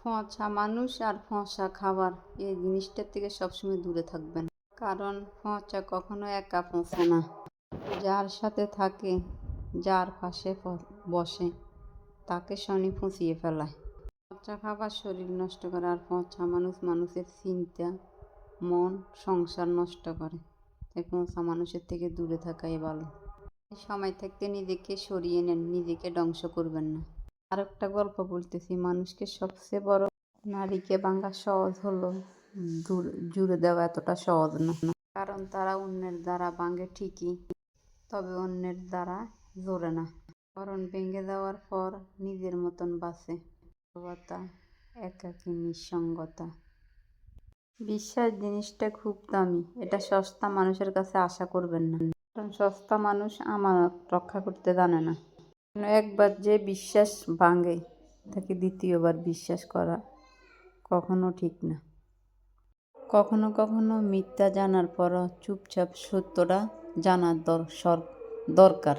ফোঁচা মানুষ আর ফোঁসা খাবার, এই জিনিসটার থেকে সবসময় দূরে থাকবেন। কারণ ফোঁচা কখনো একা ফোঁসে না। যার সাথে থাকে, যার পাশে বসে, তাকে শনি ফুঁসিয়ে ফেলায়। পচা খাবার শরীর নষ্ট করে আর পচা মানুষ মানুষের চিন্তা, মন, সংসার নষ্ট করে। তাই পচা মানুষের থেকে দূরে থাকাই ভালো। সময় থাকতে নিজেকে সরিয়ে নেন, নিজেকে ধ্বংস করবেন না। আর একটা গল্প বলতেছি। মানুষকে সবচেয়ে বড় নারীকে ভাঙা সহজ হলো জুড়ে দেওয়া এতটা সহজ না। কারণ তারা অন্যের দ্বারা ভাঙে ঠিকই, তবে অন্যের দ্বারা জোরে না। কারণ ভেঙে দেওয়ার পর নিজের মতন বাঁচে। নিরবতা একাকী নিঃসঙ্গতা। বিশ্বাস জিনিসটা খুব দামি। এটা সস্তা মানুষের কাছে আশা করবেন না। কারণ সস্তা মানুষ আমানত রক্ষা করতে জানে না। একবার যে বিশ্বাস ভাঙে, তাকে দ্বিতীয়বার বিশ্বাস করা কখনো ঠিক না। কখনো কখনো মিথ্যা জানার পরও চুপচাপ সত্যটা জানার দর দরকার।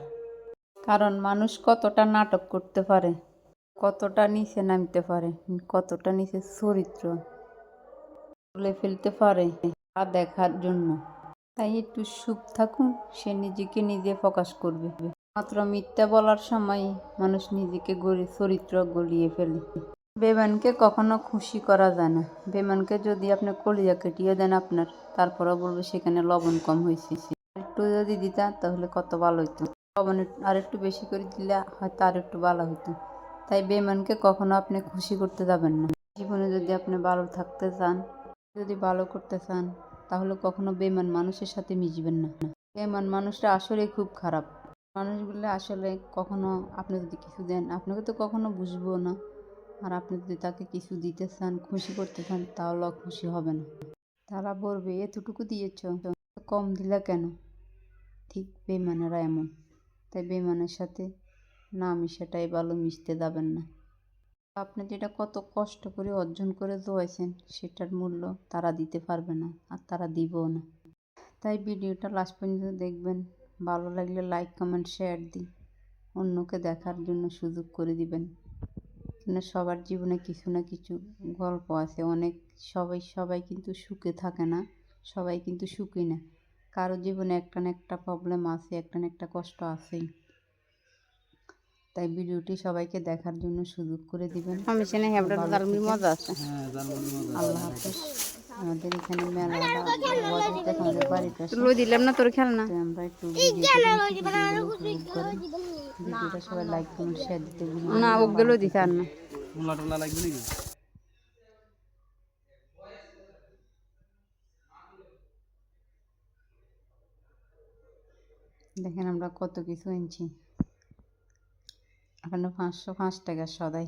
কারণ মানুষ কতটা নাটক করতে পারে, কতটা নিচে নামতে পারে, কতটা নিচে চরিত্র তুলে ফেলতে পারে তা দেখার জন্য। তাই একটু সুখ থাকুন, সে নিজেকে নিজে প্রকাশ করবে। মাত্র মিথ্যা বলার সময় মানুষ নিজেকে গড়ে, চরিত্র গলিয়ে ফেলে। বেমানকে কখনো খুশি করা যায় না। বেমানকে যদি আপনি কলিজা কেটিয়ে দেন আপনার, তারপরেও বলবে সেখানে লবণ কম হয়েছে। একটু যদি দিতা, তাহলে কত ভালো হতো লবণ আর একটু বেশি করে দিলে হয়তো আর একটু ভালো হতো তাই বেমানকে কখনো আপনি খুশি করতে যাবেন না। জীবনে যদি আপনি ভালো থাকতে চান, যদি ভালো করতে চান, তাহলে কখনো বেমান মানুষের সাথে মিশবেন না। বেমান মানুষরা আসলে খুব খারাপ। মানুষগুলো আসলে কখনো আপনি যদি কিছু দেন, আপনাকে তো কখনো বুঝব না। আর আপনি যদি তাকে কিছু দিতে চান, খুশি করতে চান তাহলেও খুশি হবে না। তারা বলবে, এতটুকু দিয়েছ, কম দিলা কেন? ঠিক বেমানেরা এমন। তাই বেমানের সাথে না মিশাটাই ভালো, মিশতে যাবেন না। আপনি যেটা কত কষ্ট করে অর্জন করে জোয়াইছেন সেটার মূল্য তারা দিতে পারবে না, আর তারা দিবও না। তাই ভিডিওটা লাস্ট পর্যন্ত দেখবেন। ভালো লাগলে লাইক কমেন্ট শেয়ার দিই অন্যকে দেখার জন্য সুযোগ করে দিবেন। কেন সবার জীবনে কিছু না কিছু গল্প আছে। অনেক সবাই সবাই কিন্তু সুখে থাকে না। সবাই কিন্তু সুখী না। কারও জীবনে একটা না একটা প্রবলেম আছে একটা না একটা কষ্ট আছেই। তাই ভিডিওটি সবাইকে দেখার জন্য সুযোগ করে দিবেন। আমি। মজা আছে। আল্লাহ হাফেজ। আমাদের এখানে আমাদের বাড়ির পাশে দিলাম না তোর খেল না তাই আমরা একটু ভিডিওটা সবাই লাইক কমেন্ট শেয়ার দিতে না। ওগুলো দিতে আর না। মূলা টোলা লাগবে নাকি? দেখেন আমরা কত কিছু এনেছি। এখানে পাঁচশো পাঁচ টাকা সদাই।